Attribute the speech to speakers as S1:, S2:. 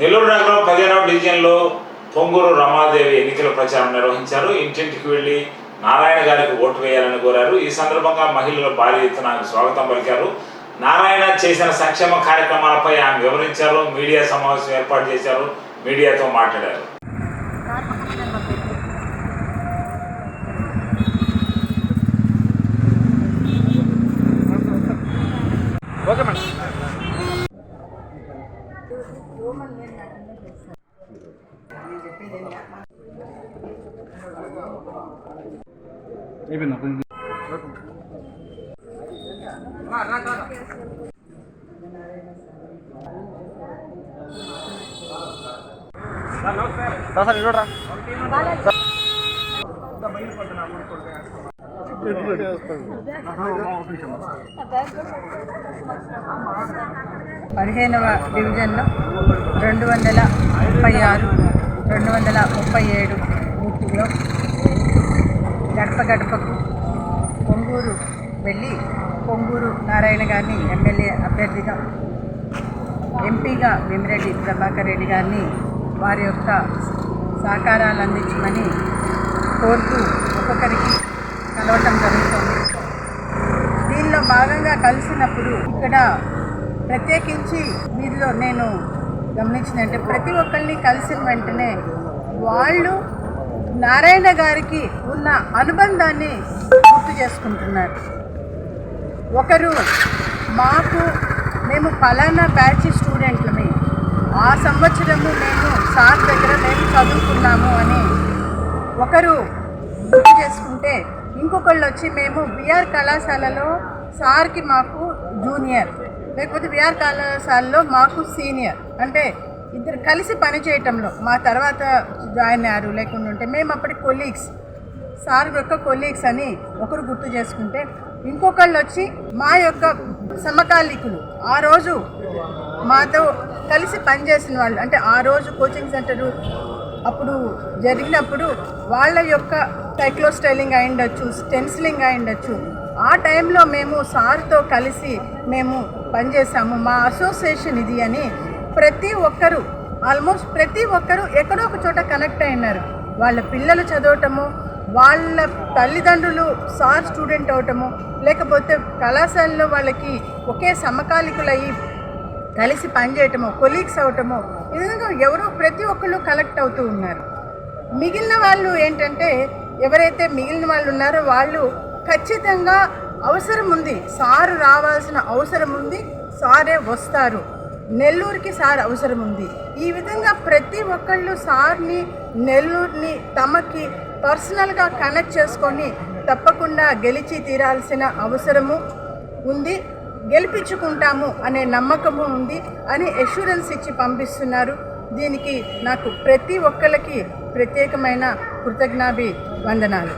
S1: నెల్లూరు నగరం పదిహేనవ డివిజన్లో పొంగూరు రమాదేవి ఎన్నికల ప్రచారం నిర్వహించారు. ఇంటింటికి వెళ్ళి నారాయణ గారికి ఓటు వేయాలని కోరారు. ఈ సందర్భంగా మహిళలు భారీ ఎత్తున స్వాగతం పలికారు. నారాయణ చేసిన సంక్షేమ కార్యక్రమాలపై ఆమె వివరించారు. మీడియా సమావేశం ఏర్పాటు చేశారు. మీడియాతో మాట్లాడారు.
S2: Okay madam. అయిపోయిందా కొంచెం సార్ సార్ చూడరా
S3: పదిహేనవ డివిజన్లో రెండు వందల ముప్పై ఆరు రెండు వందల ముప్పై ఏడు బూత్లో గడప గడపకు పొంగూరు వెళ్ళి పొంగూరు నారాయణ గారిని ఎమ్మెల్యే అభ్యర్థిగా ఎంపీగా భీమిరెడ్డి ప్రభాకర్ రెడ్డి గారిని వారి యొక్క సహకారాలు అందించమని కోరుతూ ఒక్కొక్కరికి కలవటం జరుగుతుంది. దీనిలో భాగంగా కలిసినప్పుడు ఇక్కడ ప్రత్యేకించి వీరిలో నేను గమనించిందంటే ప్రతి ఒక్కరిని కలిసిన వెంటనే వాళ్ళు నారాయణ గారికి ఉన్న అనుబంధాన్ని గుర్తు చేసుకుంటున్నారు. ఒకరు మాకు మేము ఫలానా బ్యాచ్ స్టూడెంట్లమే. ఆ సంవత్సరము మేము సార్ దగ్గర మేము చదువుకున్నాము అని ఒకరు గుర్తు చేసుకుంటే ఇంకొకళ్ళు వచ్చి మేము బిఆర్ కళాశాలలో సార్కి మాకు జూనియర్ లేకపోతే బిఆర్ కళాశాలలో మాకు సీనియర్. అంటే ఇద్దరు కలిసి పని చేయటంలో మా తర్వాత జాయిన్ అయ్యారు లేకుండా ఉంటే మేము అప్పటి కొలీగ్స్. సార్ యొక్క కొలీగ్స్ అని ఒకరు గుర్తు చేసుకుంటే ఇంకొకళ్ళు వచ్చి మా యొక్క సమకాలీకులు. ఆ రోజు మాతో కలిసి పనిచేసిన వాళ్ళు అంటే ఆ రోజు కోచింగ్ సెంటరు అప్పుడు జరిగినప్పుడు వాళ్ళ యొక్క సైక్లో స్టైలింగ్ అయి ఉండొచ్చు స్టెన్సిలింగ్ అయి ఉండొచ్చు. ఆ టైంలో మేము సార్తో కలిసి మేము పనిచేసాము మా అసోసియేషన్ ఇది అని ప్రతి ఒక్కరు ఆల్మోస్ట్ ప్రతి ఒక్కరు ఎక్కడో ఒక చోట కనెక్ట్ అయినారు వాళ్ళ పిల్లలు చదవటము వాళ్ళ తల్లిదండ్రులు సార్ స్టూడెంట్ అవటము లేకపోతే కళాశాలలో వాళ్ళకి ఒకే సమకాలికులయ్యి కలిసి పనిచేయటము కొలీగ్స్ అవటమో ఈ విధంగా ఎవరో ప్రతి ఒక్కళ్ళు కలెక్ట్ అవుతూ ఉన్నారు. మిగిలిన వాళ్ళు ఏంటంటే ఎవరైతే మిగిలిన వాళ్ళు ఉన్నారో వాళ్ళు ఖచ్చితంగా అవసరం ఉంది. సారు రావాల్సిన అవసరం ఉంది సారే వస్తారు. నెల్లూరుకి సార్ అవసరం ఉంది. ఈ విధంగా ప్రతి ఒక్కళ్ళు సార్ని నెల్లూరుని తమకి పర్సనల్గా కనెక్ట్ చేసుకొని తప్పకుండా గెలిచి తీరాల్సిన అవసరము ఉంది. గెలిపించుకుంటాము అనే నమ్మకము ఉంది అని ఎష్యూరెన్స్ ఇచ్చి పంపిస్తున్నారు. దీనికి నాకు ప్రతి ఒక్కరికి ప్రత్యేకమైన కృతజ్ఞాభి వందనాలు